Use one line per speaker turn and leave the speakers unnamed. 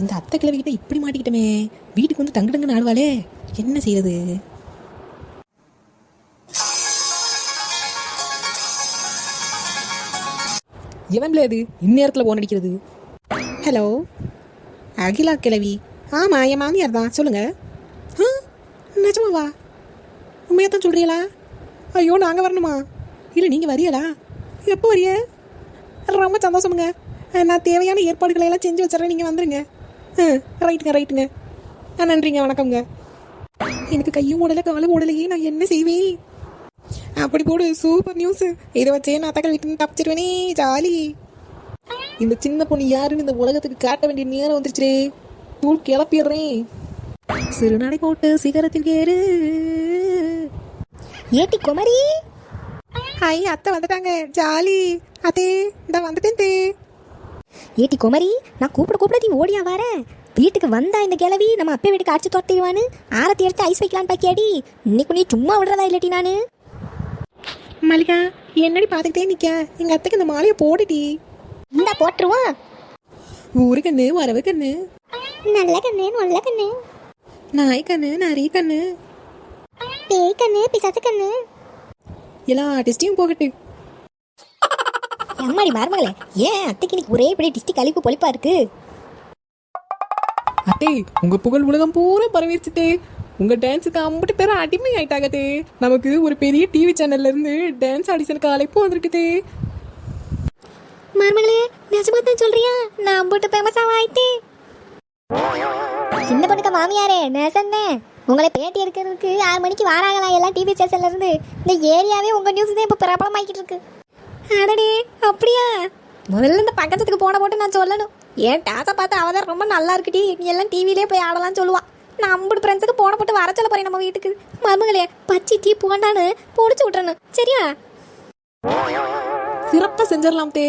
இந்த அத்தை கிழவிகிட்ட இப்படி மாட்டிக்கிட்டமே. வீட்டுக்கு வந்து தங்கு தங்குன்னு ஆடுவாளே. என்ன செய்யறது எவன்ல இது இந்நேரத்தில் போன் அடிக்கிறது. ஹலோ அகிலா கிழவி. ஆமாம் என் மாமியார் தான். சொல்லுங்க. ஆ நிஜமாவா? உண்மையாக தான் சொல்கிறீங்களா ஐயோ நாங்கள் வரணுமா? இல்லை நீங்கள் வரியலா எப்போ வரிய? ரொம்ப சந்தோஷமுங்க. நான் தேவையான ஏற்பாடுகளை எல்லாம் செஞ்சு வச்சிடறேன். நீங்கள் வந்துருங்க. ஆ ரைட்டுங்க ரைட்டுங்க. ஆ நன்றிங்க வணக்கம்ங்க. எனக்கு கையும் ஓடலை காலும் ஓடலையே நான் என்ன செய்வேன்? அப்படி போடு சூப்பர் நியூஸ் இதை வச்சே நான் தகவல் வீட்டு தப்பிச்சிருவேனே ஜாலி. இந்த சின்ன பொண்ணு யாருன்னு இந்த உலகத்துக்கு காட்ட வேண்டிய நேரம் வந்துருச்சுரே தூள் கிளப்பிடுறேன். சிறுநடை போட்டு சிகரத்தில் ஏறு.
ஏட்டி குமரி.
ஹாய் அத்தை வந்துட்டாங்க. ஜாலி. அதே இந்த வந்துட்டேன் தே.
ஏட்டி குமரி நான் கூப்பிட கூப்பிட நீ ஓடியா வர. வீட்டுக்கு வந்தா இந்த கிழவி நம்ம அப்பே வீட்டுக்கு அடிச்சு தொட்டிடுவான்னு ஆரத்தி எடுத்து ஐஸ் வைக்கலான்னு பாக்கியாடி. இன்னைக்கு நீ சும்மா விடுறதா இல்லட்டி நானு?
மல்லிகா என்னடி பார்த்துக்கிட்டே நிக்க எங்க அத்தைக்கு இந்த மாலையை போடுடி.
இந்த போட்டுருவோம்
ஊரு கண்ணு வரவு கண்ணு.
நல்ல கண்ணு நல்ல கண்ணு.
நாய் கண்ணு நரி கண்ணு.
பேய் கண்ணு பிசாசு கண்ணு.
எல்லா டெஸ்டையும் போகட்டு.
அம்மாடி மருமகளே. ஏன் அத்தைக்கு இன்னைக்கு ஒரே இப்படி டிஸ்டி கழிப்பு பொழிப்பா இருக்கு?
அத்தே உங்க புகழ் உலகம் பூரா பரவிருச்சுதே உங்க டான்ஸுக்கு அம்பட்டு பேரும் அடிமை ஆயிட்டாகதே நமக்கு ஒரு பெரிய டிவி சேனல்ல இருந்து டான்ஸ் ஆடிஷனுக்கு அழைப்பு வந்திருக்குதே
மருமகளே நிஜமா தான் சொல்றியா? நான் போட்டு ஃபேமஸ் ஆயிட்டேன் சின்ன பொண்ணுக்கு மாமியாரே நேசந்தேன் உங்களை பேட்டி எடுக்கிறதுக்கு ஆறு மணிக்கு வாராங்களா? எல்லாம் டிவி ஸ்டேஷன்ல இருந்து. இந்த ஏரியாவே உங்க நியூஸ் தான் இப்போ பிரபலமாக்கிட்டு இருக்கு. அடடே அப்படியா? முதல்ல இந்த பக்கத்துக்கு போன போட்டு நான் சொல்லணும். ஏன் டாஸை பார்த்து அவள் தான் ரொம்ப நல்லா இருக்குடி. நீ எல்லாம் டிவிலே போய் ஆடலாம்னு சொல்லுவா. நான் அம்புடு ஃப்ரெண்ட்ஸுக்கு போன போட்டு வர சொல்ல போறேன் நம்ம வீட்டுக்கு. மருமகளே பச்சி டீ போண்டான்னு பொடிச்சு விட்றணும் சரியா?
சிறப்பாக செஞ்சிடலாம் தே